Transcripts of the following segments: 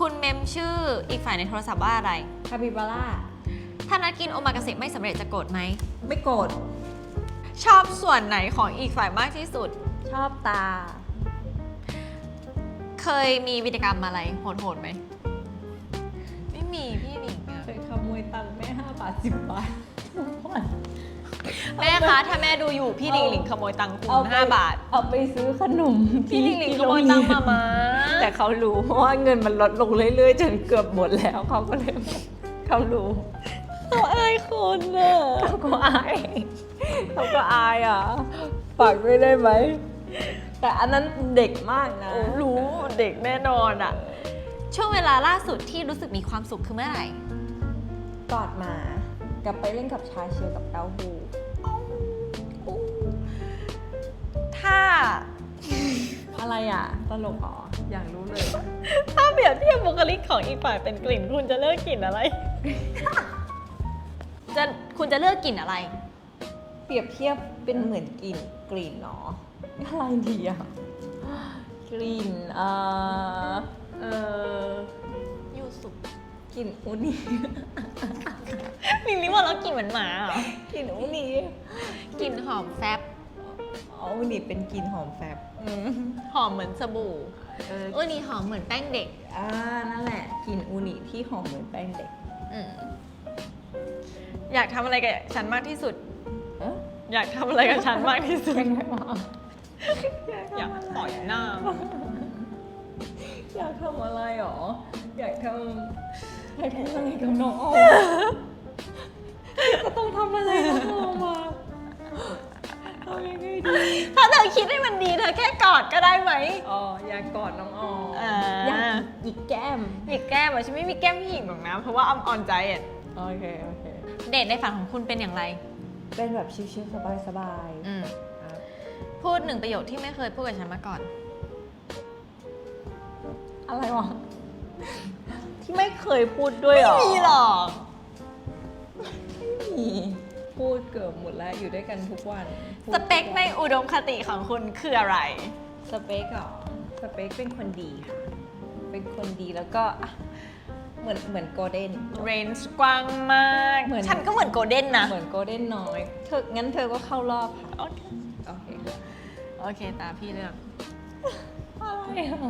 คุณเมมชื่ออีกฝ่ายในโทรศัพท์ว่าอะไร คาปิบาร่า ถ้านัดกินโอมากาเสะไม่สำเร็จจะโกรธไหม ไม่โกรธ ชอบส่วนไหนของอีกฝ่ายมากที่สุด ชอบตา เคยมีวิธีกรรมอะไรโหดๆไหม ไม่มีพี่หนิงอะ เคยขโมยตังค์แม่ห้าบาทสิบบาททุกวัน แม่คะถ้าแม่ดูอยู่พี่หลิงหลิงขโมยตังค์คุณเอไป ห้าบาท เอาไปซื้อขนมพี่หลิงหลิงขที่โมยตังค์มามาแต่เขารู้เพราะว่าเงินมันลดลงเรื่อยๆ จนเกือบหมดแล้วเขาก็เลยเขารู้เขาอายคนอะเขาก็อายเขาก็อายอะฝากด้วยได้ไหมแต่อันนั้นเด็กมากนะ โอ้รู้เด็กแน่นอนอะช่วงเวลาล่าสุดที่รู้สึกมีความสุขคือเมื่อไหร่ กอดหมากลับไปเล่นกับชาเชียวกับเต้าหู้ อะไรอะ ตลกอ๋ออยากรู้เลย ถ้าเปรียบเทียบบุคลิกของอีกฝ่ายเป็นกลิ่น คุณจะเลือกกลิ่นอะไร จะคุณจะเลือกกลิ่นอะไร เปรียบเทียบเป็นเหมือนกลิ่นกลิ่นเนาะอะไรดีอะกลิ่นเอ่อเอ่อยูสุกลิ่นอูนีมินนี่ว่าแล้วกลิ่นเหมือนหมาเหรอกลิ่นอูนีกลิ่นหอมแฟบ อ๋ออูนีเป็นกลิ่นหอมแฟบอืมหอมเหมือนสบู่เออเออนี่หอมเหมือนแป้งเด็ก อ่านั่นแหละกลิ่นอูนีที่หอมเหมือนแป้งเด็กอืมอยากทำอะไรกับฉันมากที่สุด เอ๊ะอยากทำอะไรกับฉันมากที่สุด ยังไงวะอยากต่อยหน้า อยากทำอะไรหรอ อยากทำอยากทำอะไรกับน้องออมก็ต้องทำอะไร ธอคิดให้มันดีเธอแค่กอดก็ได้ไหมอ๋ออยากกอดน้องออมอ่าอยากหยิกแก้มหยิกแก้มอะฉันไม่มีแก้มผู้หญิงหรอกนะ เพราะว่าออมออนใจอะโอเคโอเค เดทในฝันของคุณเป็นอย่างไร เป็นแบบชิลๆสบายอืมๆครับพูดหนึ่งประโยคที่ไม่เคยพูดกับฉันมาก่อน อะไรวะที่ไม่เคยพูดด้วยเหรอไม่มีหรอก ไม่มี พูดเกือบหมดแล้วอยู่ด้วยกันทุกวันพูดสเปคในอุดมคติของคุณคืออะไร สเปคเหรอสเปคเป็นคนดีค่ะ เป็นคนดีแล้วก็อะเหมือนเหมือนโกลเด้น เรนจ์กว้างมาก เหมือน ฉันก็เหมือนโกลเด้นนะ เหมือนโกลเด้นน้อยเธองั้นเธอก็เข้ารอบค่ะโอเค โอเคค่ะโอเค ตามพี่เลือก อะไรอะ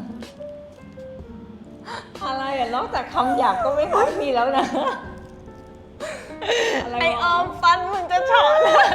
อะไรอะนอกจากคำหยาบก็ไม่ค่อยมีแล้วนะอะ ไรไอวะออมฟันมึงจะเฉาะเลย